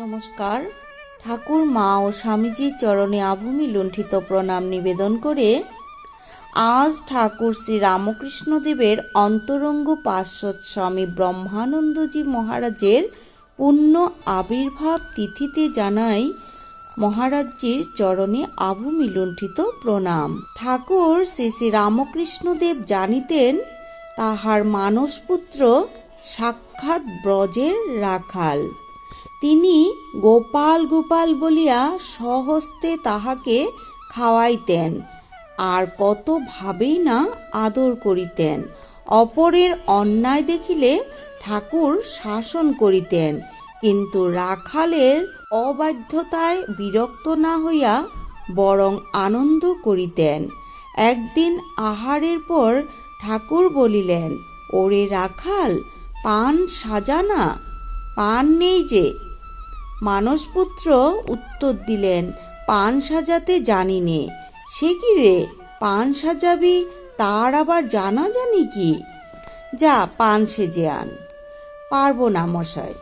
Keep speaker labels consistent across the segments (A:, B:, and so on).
A: নমস্কার। ঠাকুর মা ও স্বামীজির চরণে আভূমি লুণ্ঠিত প্রণাম নিবেদন করে আজ ঠাকুর শ্রী রামকৃষ্ণদেবের অন্তরঙ্গ পার্শ্বদ স্বামী ব্রহ্মানন্দজি মহারাজের পুণ্য আবির্ভাব তিথিতে জানাই মহারাজজির চরণে আভূমি লুণ্ঠিত প্রণাম। ঠাকুর শ্রী শ্রী রামকৃষ্ণদেব জানিতেন, তাহার মানসপুত্র সাক্ষাৎ ব্রজের রাখাল। তিনি গোপাল গোপাল বলিয়া সহস্তে তাহাকে খাওয়াইতেন, আর কত ভাবেই না আদর করিতেন। অপরের অন্যায় দেখিলে ঠাকুর শাসন করিতেন, কিন্তু রাখালের অবাধ্যতায় বিরক্ত না হইয়া বরং আনন্দ করিতেন। একদিন আহারের পর ঠাকুর বলিলেন, ওরে রাখাল, পান সাজানা পান নেই যে মানসপুত্র উত্তর দিলেন, পান সাজাতে জানি নে সে কি রে? পান সাজাবি? তার আবার জানা জানি কি? যা, পান সেজে আন। পারব না মশাই।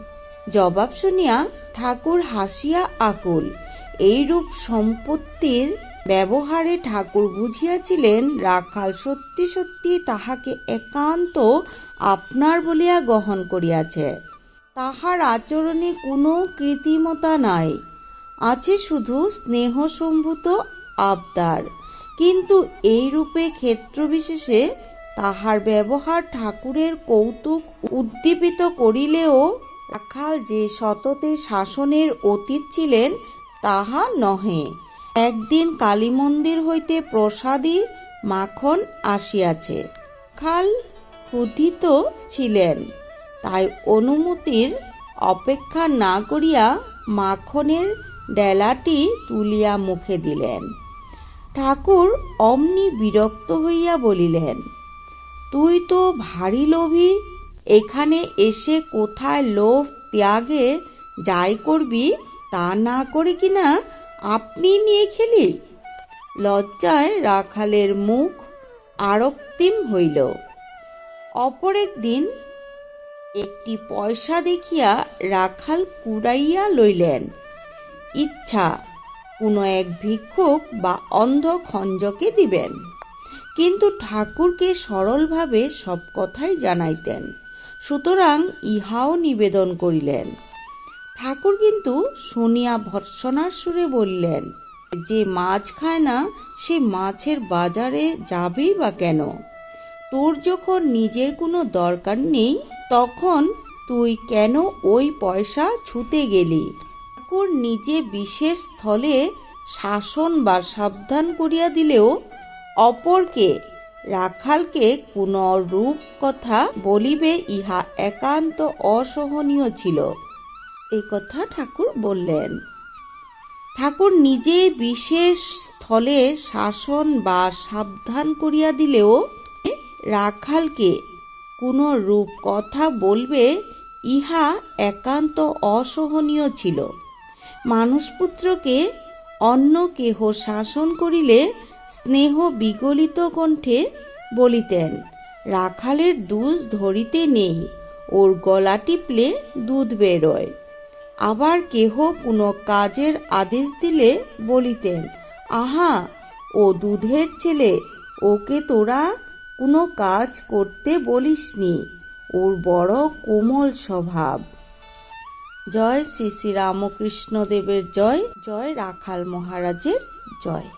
A: জবাব শুনিয়া ঠাকুর হাসিয়া আকুল। এইরূপ সম্পত্তির ব্যবহারে ঠাকুর বুঝিয়াছিলেন, রাখাল সত্যি সত্যি তাহাকে একান্ত আপনার বলিয়া গ্রহণ করিয়াছে। তাহার আচরণে কোনো কৃত্রিমতা নাই। আছে শুধু স্নেহসম্ভূত আবদার। কিন্তু এই রূপে ক্ষেত্রবিশেষে তাহার ব্যবহার ঠাকুরের কৌতুক উদ্দীপিত করিলেও রাখাল যে সততে শাসনের অতীত ছিলেন, তাহা নহে। একদিন কালী মন্দির হইতে প্রসাদী মাখন আসিয়াছে। খাল ক্ষুধিত ছিলেন। তাই অনুমতির অপেক্ষা না করিয়া মাখনের ডেলাটি তুলিয়া মুখে দিলেন। ঠাকুর অমনি বিরক্ত হইয়া বলিলেন, তুই তো ভারী লোভী, এখানে এসে কোথায় লোভ ত্যাগে যাই করবি তা না করে কিনা আপনি নিয়ে খেলি? লজ্জায় রাখালের মুখ আরক্তিম হইল। অপর একদিন একটি পয়সা দেখিয়া রাখাল কুড়াইয়া লইলেন। ইচ্ছা, কোনো এক ভিক্ষুক বা অন্ধ খঞ্জকে দিবেন। কিন্তু ঠাকুরকে সরলভাবে সব কথাই জানাইতেন। সুতরাং ইহাও নিবেদন করিলেন। ঠাকুর কিন্তু শুনিয়া ভর্সনার সুরে বললেন, যে মাছ খায় না, সে মাছের বাজারে যাবেই বা কেন? তোর যখন নিজের কোনো দরকার নেই তখন তুই কেন ওই পয়সা ছুতে গেলি? ঠাকুর নিজে বিশেষ স্থলে শাসন বা সাবধান করিয়া দিলেও অপরকে, রাখালকে কোনো রূপ কথা বলিবে ইহা একান্ত অসহনীয় ছিল। এই কথা ঠাকুর বললেন। ঠাকুর নিজে বিশেষ স্থলে শাসন বা সাবধান করিয়া দিলেও রাখালকে কোনো রূপ কথা বলবে, ইহা একান্ত অসহনীয় ছিল। মানুষপুত্রকে অন্য কেহ শাসন করিলে স্নেহ বিগলিত কণ্ঠে বলিতেন, রাখালের দুধ ধরিতে নেই, ওর গলা টিপলে দুধ বেরোয়। আবার কেহ কোনো কাজের আদেশ দিলে বলিতেন, আহা, ও দুধের ছেলে, ওকে তোরা কোনো কাজ করতে বলিসনি। ওর বড় কোমল স্বভাব। জয় শ্রী শ্রী রামকৃষ্ণ দেবের জয় জয় রাখাল মহারাজের জয়।